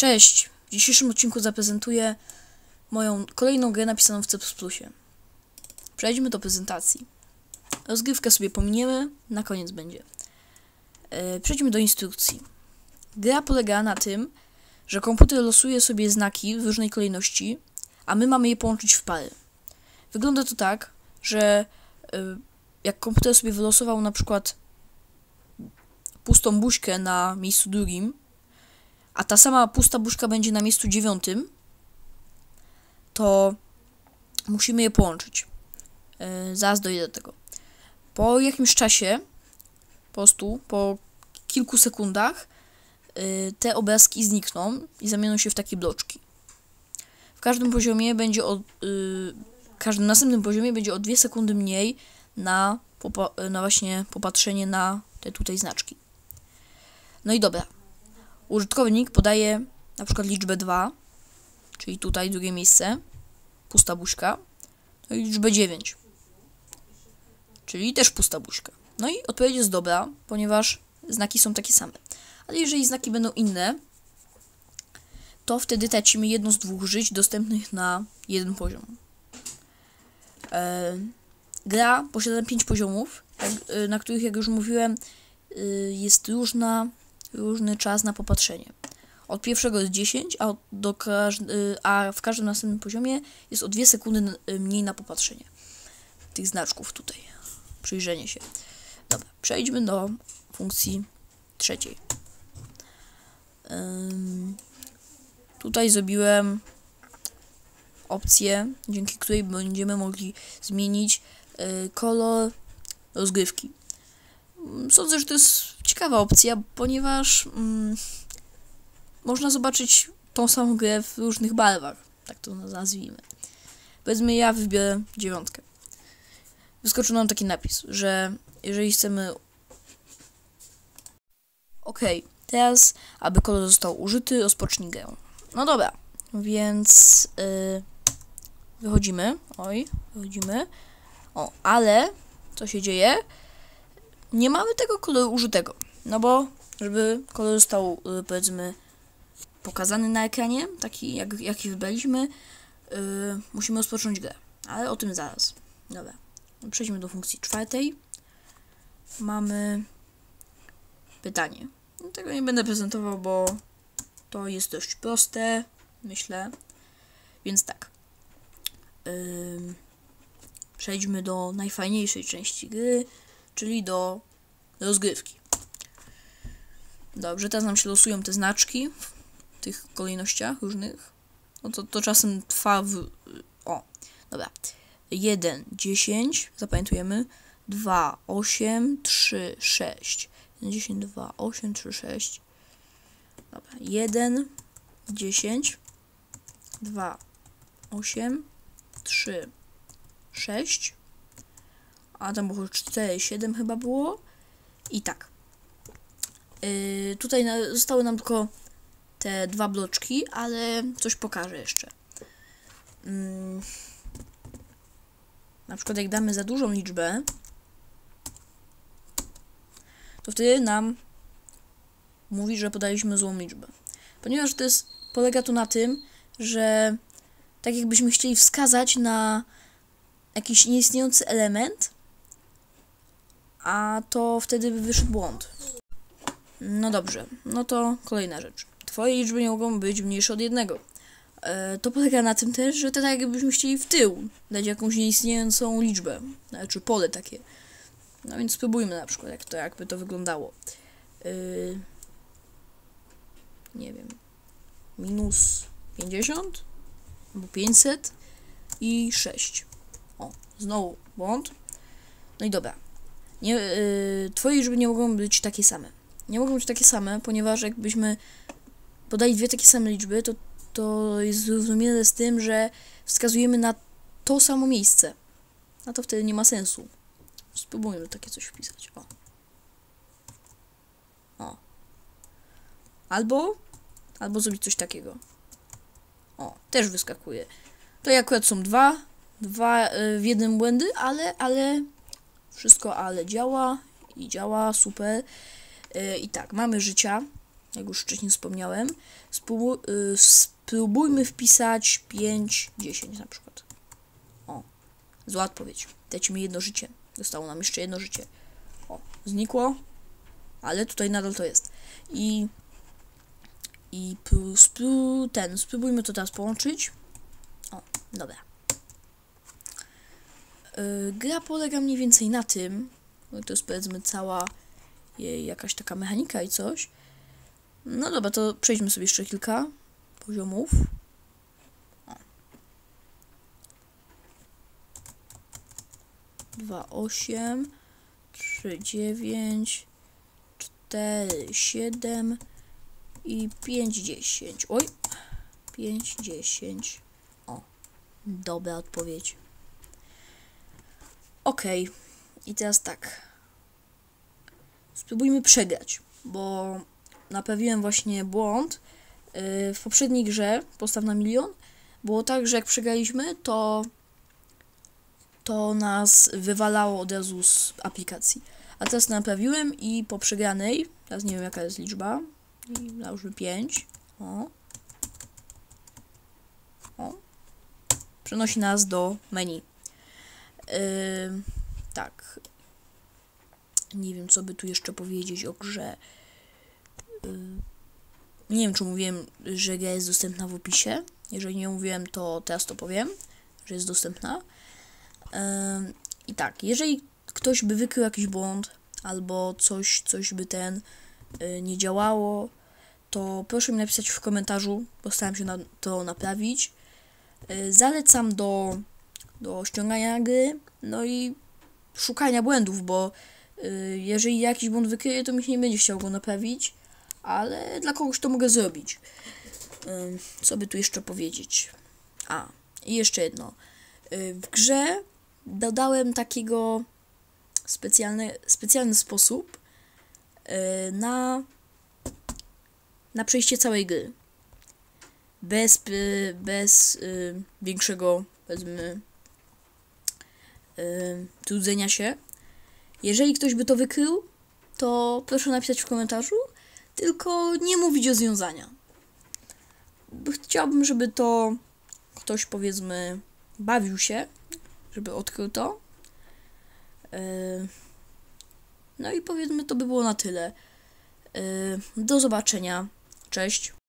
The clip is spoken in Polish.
Cześć! W dzisiejszym odcinku zaprezentuję moją kolejną grę napisaną w C++. Przejdźmy do prezentacji. Rozgrywkę sobie pominiemy, na koniec będzie. E, Przejdźmy do instrukcji. Gra polega na tym, że komputer losuje sobie znaki w różnej kolejności, a my mamy je połączyć w pary. Wygląda to tak, że e, jak komputer sobie wylosował na przykład pustą buźkę na miejscu drugim, a ta sama pusta buźka będzie na miejscu dziewiątym, to musimy je połączyć. Yy, zaraz dojdę do tego. Po jakimś czasie, po prostu po kilku sekundach, yy, te obrazki znikną i zamienią się w takie bloczki. W każdym poziomie będzie o, yy, w każdym następnym poziomie będzie o 2 sekundy mniej na, na właśnie popatrzenie na te tutaj znaczki. No i dobra. Użytkownik podaje na przykład liczbę 2, czyli tutaj drugie miejsce, pusta buźka, no i liczbę 9, czyli też pusta buźka. No i odpowiedź jest dobra, ponieważ znaki są takie same. Ale jeżeli znaki będą inne, to wtedy tracimy jedno z dwóch żyć dostępnych na jeden poziom. E, gra posiada 5 poziomów, e, na których, jak już mówiłem, e, jest różna różny czas na popatrzenie. Od pierwszego jest 10, a, do każdy, a w każdym następnym poziomie jest o 2 sekundy mniej na popatrzenie tych znaczków tutaj. Przyjrzenie się. Dobra, przejdźmy do funkcji trzeciej. Ym, tutaj zrobiłem opcję, dzięki której będziemy mogli zmienić y, kolor rozgrywki. Sądzę, że to jest ciekawa opcja, ponieważ mm, można zobaczyć tą samą grę w różnych barwach, tak to nazwijmy. Powiedzmy, ja wybiorę dziewiątkę. Wyskoczył nam taki napis, że jeżeli chcemy... Ok, teraz, aby kolor został użyty, rozpocznij grę. No dobra, więc yy, wychodzimy. Oj, wychodzimy. O, ale co się dzieje? Nie mamy tego koloru użytego. No bo, żeby kolor został, y, powiedzmy, pokazany na ekranie, taki jak, jaki wybraliśmy, yy, musimy rozpocząć grę. Ale o tym zaraz. Dobra. Przejdźmy do funkcji czwartej. Mamy pytanie. No, tego nie będę prezentował, bo to jest dość proste, myślę. Więc tak. Yy, przejdźmy do najfajniejszej części gry, czyli do rozgrywki. Dobrze, teraz nam się losują te znaczki w tych kolejnościach różnych. No to, to czasem trwa w... O, dobra. 1, 10, zapamiętujemy. 2, 8, 3, 6. 1, 10, 2, 8, 3, 6. Dobra, 1, 10, 2, 8, 3, 6 a tam było 4, 7 chyba było. I tak. Yy, tutaj na, zostały nam tylko te dwa bloczki, ale coś pokażę jeszcze. Yy, na przykład jak damy za dużą liczbę, to wtedy nam mówi, że podaliśmy złą liczbę. Ponieważ to jest, polega to na tym, że tak jakbyśmy chcieli wskazać na jakiś nieistniejący element, a to wtedy by wyszedł błąd. No dobrze, no to kolejna rzecz. Twoje liczby nie mogą być mniejsze od jednego. E, to polega na tym też, że tak jakbyśmy chcieli w tył dać jakąś nieistniejącą liczbę, znaczy pole takie. No więc spróbujmy na przykład, jak to, jakby to wyglądało. E, nie wiem, minus 50 albo 500 i 6. O, znowu błąd. No i dobra, nie, yy, twoje liczby nie mogą być takie same. Nie mogą być takie same, ponieważ jakbyśmy podali dwie takie same liczby, to, to jest zrozumiałe z tym, że wskazujemy na to samo miejsce. A to wtedy nie ma sensu. Spróbujmy takie coś wpisać. O. O. Albo, albo zrobić coś takiego. O, też wyskakuje. To akurat są dwa, dwa yy, w jednym błędy, ale, ale wszystko ale działa i działa super. Yy, I tak, mamy życia. jak już wcześniej wspomniałem. Y, spróbujmy wpisać 5, 10 na przykład. O, zła odpowiedź. Dajcie mi jedno życie. Zostało nam jeszcze jedno życie. O, znikło, ale tutaj nadal to jest. I i pró- spró- ten, spróbujmy to teraz połączyć. O, dobra. Yy, gra polega mniej więcej na tym, to jest powiedzmy cała jej jakaś taka mechanika i coś. No dobra, to przejdźmy sobie jeszcze kilka poziomów. O. 2, 8, 3, 9, 4, 7 i 5, 10. Oj, 5, 10. O, dobra odpowiedź. Okej, i teraz tak. Spróbujmy przegrać, bo naprawiłem właśnie błąd. Yy, W poprzedniej grze, postaw na milion, było tak, że jak przegraliśmy, to to nas wywalało od razu z aplikacji. A teraz naprawiłem i po przegranej, teraz nie wiem jaka jest liczba, załóżmy 5. O. O. Przenosi nas do menu. Tak. Nie wiem, co by tu jeszcze powiedzieć o grze. Yy, nie wiem, czy mówiłem, że gra jest dostępna w opisie. Jeżeli nie mówiłem, to teraz to powiem, że jest dostępna. Yy, I tak, jeżeli ktoś by wykrył jakiś błąd, albo coś, coś by ten yy, nie działało, to proszę mi napisać w komentarzu, postaram się na to naprawić. Yy, Zalecam do, do ściągania gry, no i szukania błędów, bo yy, jeżeli jakiś błąd wykryję, to mi się nie będzie chciał go naprawić, ale dla kogoś to mogę zrobić. Yy, Co by tu jeszcze powiedzieć? A, i jeszcze jedno. Yy, W grze dodałem takiego specjalny, specjalny sposób na na przejście całej gry. Bez, y, bez y, większego, powiedzmy, y, trudzenia się. Jeżeli ktoś by to wykrył, to proszę napisać w komentarzu, tylko nie mówić o związania. Chciałbym, żeby to ktoś, powiedzmy, bawił się, żeby odkrył to. Y, No i powiedzmy, to by było na tyle. Y, Do zobaczenia. Cześć.